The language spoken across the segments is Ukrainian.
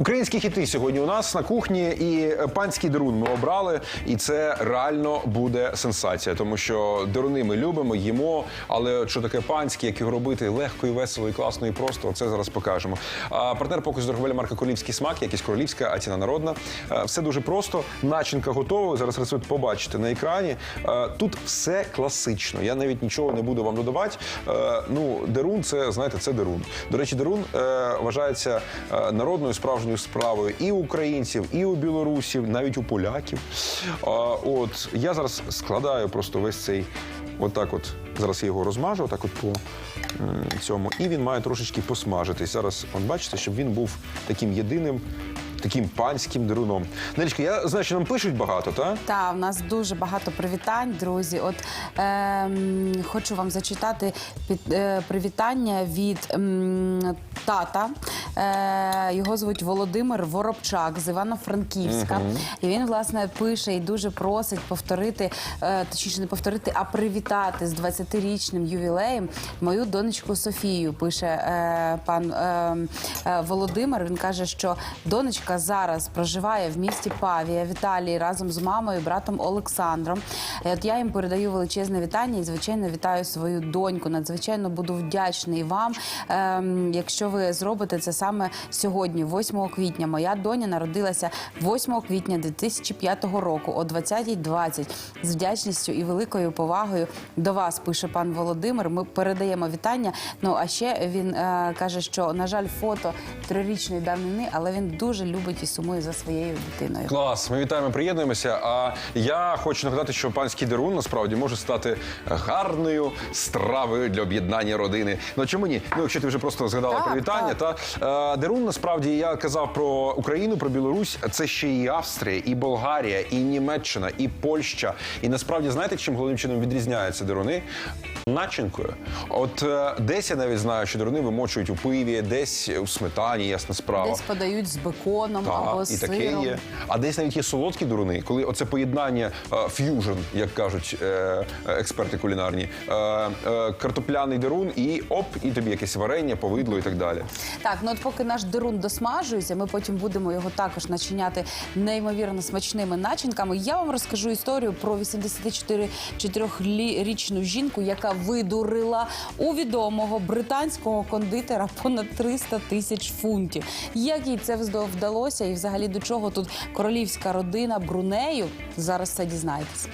Українські хіти сьогодні у нас на кухні, і панський дерун ми обрали, і це реально буде сенсація, тому що деруни ми любимо, їмо. Але що таке панське, як його робити легко і весело, і класно, і просто це зараз покажемо. А партнер показу торговельна марка Королівський смак, якість королівська, а ціна народна. Е, Все дуже просто. Начинка готова. Зараз рецепт побачите на екрані. Е, Тут все класично. Я навіть нічого не буду вам додавати. Е, Ну, дерун, це знаєте, це дерун. До речі, дерун е, вважається е, народною справжньою справою і українців, і у білорусів, навіть у поляків. А, от я зараз складаю просто весь цей. Отак, от зараз я його розмажу, отак от по цьому, і він має трошечки посмажитись. Зараз, от бачите, щоб він був таким єдиним, таким панським деруном. Нелічка, я знаю, що нам пишуть багато, так? Та в нас дуже багато привітань, друзі. От ем, хочу вам зачитати під, е, привітання від ем, тата. Е, його звуть Володимир Воробчак з Івано-Франківська. І він власне пише і дуже просить повторити, е, точніше не повторити, а привітати з 20-річним ювілеєм мою донечку Софію. Пише е, пан е, е, Володимир. Він каже, що донечка зараз проживає в місті Павія в Італії разом з мамою і братом Олександром. От я їм передаю величезне вітання і звичайно вітаю свою доньку. Надзвичайно буду вдячний вам, ем, якщо ви зробите це саме сьогодні, 8 квітня. Моя доня народилася 8 квітня 2005 року о 20.20. З вдячністю і великою повагою до вас пише пан Володимир. Ми передаємо вітання. Ну а ще він е, каже, що на жаль, фото трирічної давнини, але він дуже любить і сумує за своєю дитиною. Клас, ми вітаємо, приєднуємося. А я хочу нагадати, що панський дерун насправді може стати гарною стравою для об'єднання родини. Ну чому ні? Ну, якщо ти вже просто згадала Так, привітання, та е, дерун насправді я казав про Україну, про Білорусь. Це ще і Австрія, і Болгарія, і Німеччина, і Польща. І насправді знаєте, чим головним чином відрізняються деруни? Начинкою. От е, десь я навіть знаю, що деруни вимочують у пиві, десь у сметані, ясна справа. Десь подають з беконом або Так, з і таке сиром. є. А десь навіть є солодкі дуруни, коли оце поєднання е, ф'южн, як кажуть е, е, експерти кулінарні, е, е, картопляний дерун і оп, і тобі якесь варення, повидло і так далі. Так, ну от поки наш дерун досмажується, ми потім будемо його також начиняти неймовірно смачними начинками. Я вам розкажу історію про 84-річну жінку, яка видурила у відомого британського кондитера понад 300 тисяч фунтів. Як їй це вздо- вдалося, і взагалі до чого тут королівська родина Брунею? Зараз це дізнаєтесь.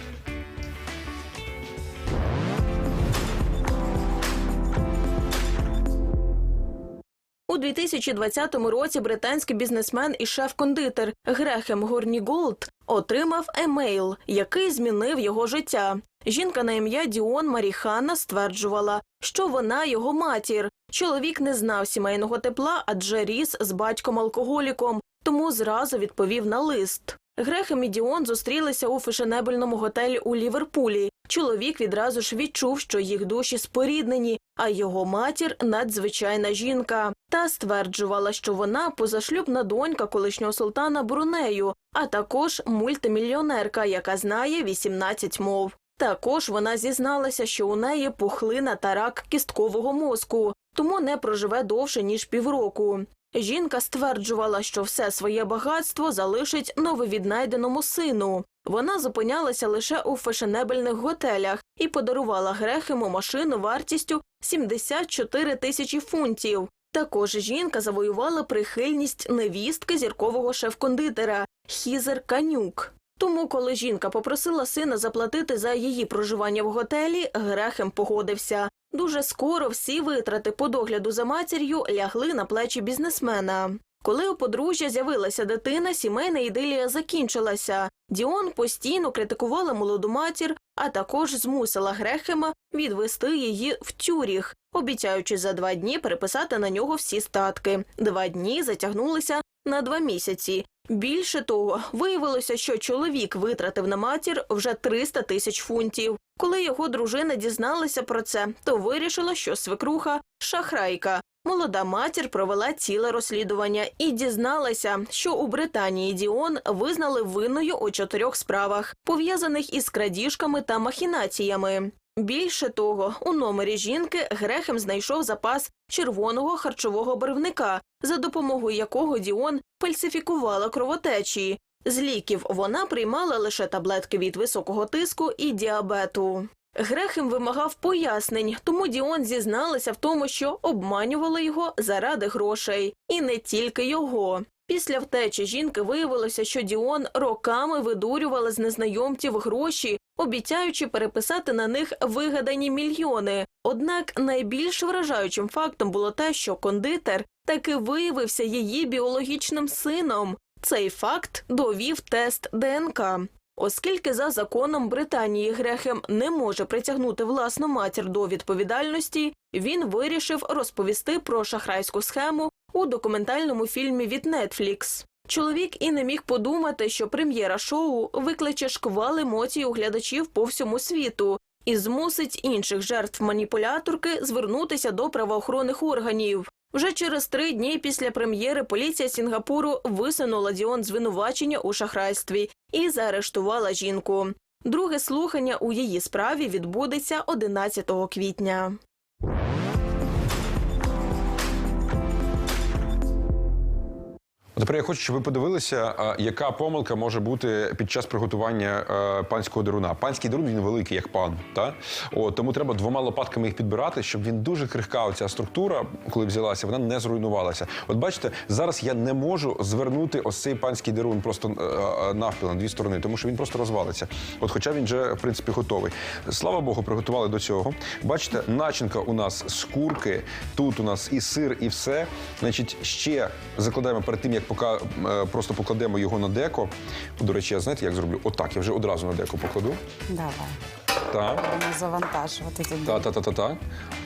У 2020 році британський бізнесмен і шеф-кондитер Грехем Горніголд отримав емейл, який змінив його життя. Жінка на ім'я Діон Маріхана стверджувала, що вона його матір. Чоловік не знав сімейного тепла, адже ріс з батьком-алкоголіком, тому зразу відповів на лист. Грехем і Діон зустрілися у фешенебельному готелі у Ліверпулі. Чоловік відразу ж відчув, що їх душі споріднені, а його матір надзвичайна жінка. Та стверджувала, що вона позашлюбна донька колишнього султана Брунею, а також мультимільйонерка, яка знає 18 мов. Також вона зізналася, що у неї пухлина та рак кісткового мозку, тому не проживе довше ніж півроку. Жінка стверджувала, що все своє багатство залишить нововіднайденому сину. Вона зупинялася лише у фешенебельних готелях і подарувала Грехему машину вартістю 74 тисячі фунтів. Також жінка завоювала прихильність невістки зіркового шеф-кондитера Хізер Канюк. Тому, коли жінка попросила сина заплатити за її проживання в готелі, Грехем погодився. Дуже скоро всі витрати по догляду за матір'ю лягли на плечі бізнесмена. Коли у подружжя з'явилася дитина, сімейна ідилія закінчилася. Діон постійно критикувала молоду матір, а також змусила Грехема відвести її в тюріх, обіцяючи за два дні переписати на нього всі статки. Два дні затягнулися на два місяці. Більше того, виявилося, що чоловік витратив на матір вже 300 тисяч фунтів. Коли його дружина дізналася про це, то вирішила, що свекруха шахрайка. Молода матір провела ціле розслідування і дізналася, що у Британії Діон визнали винною у чотирьох справах, пов'язаних із крадіжками та махінаціями. Більше того, у номері жінки Грехем знайшов запас червоного харчового барвника, за допомогою якого Діон фальсифікувала кровотечі. З ліків вона приймала лише таблетки від високого тиску і діабету. Грехем вимагав пояснень, тому Діон зізналася в тому, що обманювала його заради грошей, і не тільки його. Після втечі жінки виявилося, що Діон роками видурювала з незнайомців гроші, обіцяючи переписати на них вигадані мільйони. Однак найбільш вражаючим фактом було те, що кондитер таки виявився її біологічним сином. Цей факт довів тест ДНК. Оскільки за законом Британії Грехем не може притягнути власну матір до відповідальності, він вирішив розповісти про шахрайську схему у документальному фільмі від Netflix. Чоловік і не міг подумати, що прем'єра шоу викличе шквал емоцій у глядачів по всьому світу і змусить інших жертв маніпуляторки звернутися до правоохоронних органів. Вже через три дні після прем'єри поліція Сінгапуру висунула Діон звинувачення у шахрайстві і заарештувала жінку. Друге слухання у її справі відбудеться 11 квітня. Тепер я хочу, щоб ви подивилися, яка помилка може бути під час приготування е, панського деруна. Панський дерун він великий, як пан. Та? От, тому треба двома лопатками їх підбирати, щоб він дуже крихка, оця структура, коли взялася, вона не зруйнувалася. От бачите, зараз я не можу звернути ось цей панський дерун просто е, е, навпіл на дві сторони, тому що він просто розвалиться. От, хоча він вже, в принципі, готовий. Слава Богу, приготували до цього. Бачите, начинка у нас з курки, тут у нас і сир, і все. Значить, ще закладаємо перед тим, як поки е, просто покладемо його на деко. До речі, я знаєте, як зроблю? Отак, я вже одразу на деко покладу. Давай. Так. Будемо завантажувати туди. Та, та, та, та, та.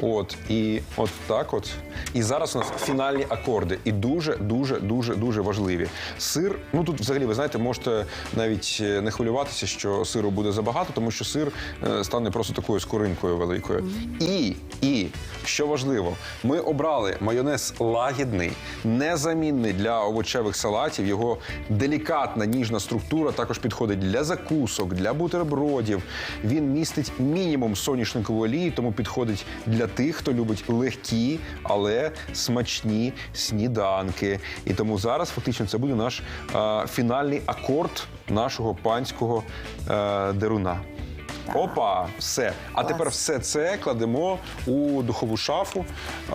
От і от так, от. І зараз у нас фінальні акорди. І дуже, дуже, дуже, дуже важливі. Сир, ну тут взагалі, ви знаєте, можете навіть е, не хвилюватися, що сиру буде забагато, тому що сир е, стане просто такою скоринкою великою. І, і що важливо, ми обрали майонез лагідний, незамінний для овочевих салатів. Його делікатна ніжна структура також підходить для закусок, для бутербродів. Він містить мінімум соняшникової олії, тому підходить для тих, хто любить легкі, але смачні сніданки. І тому зараз фактично це буде наш е, фінальний акорд нашого панського е, деруна. Опа, все. А тепер все це кладемо у духову шафу.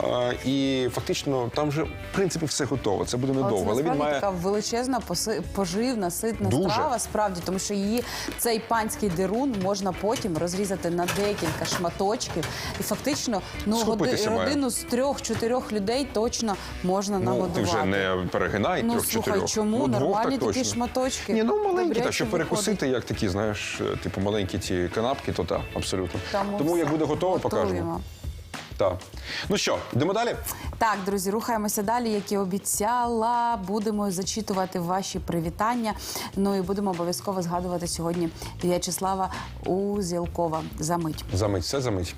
е, і фактично там вже в принципі все готово. Це буде недовго. Це Але він має така величезна, поси- поживна, ситна Дуже. страва, справді, тому що її цей панський дерун можна потім розрізати на декілька шматочків. І фактично ну, годи, Схопитися має. родину з трьох-чотирьох людей точно можна Ну, нагодувати. ти вже не перегинай Ну, трьох-чотирьох. слухай, чому? Ну, двох Нормальні так такі точно. шматочки. Ні, ну маленькі, Добряче так щоб виходить. перекусити, як такі, знаєш, е, типу маленькі ці канапки, то так, абсолютно. Тому, Тому як буде готово, покажемо. готуємо. Так. Ну що, йдемо далі? Так, друзі, рухаємося далі. Як і обіцяла, будемо зачитувати ваші привітання. Ну і будемо обов'язково згадувати сьогодні В'ячеслава Узілкова. За мить. Замить, все замить.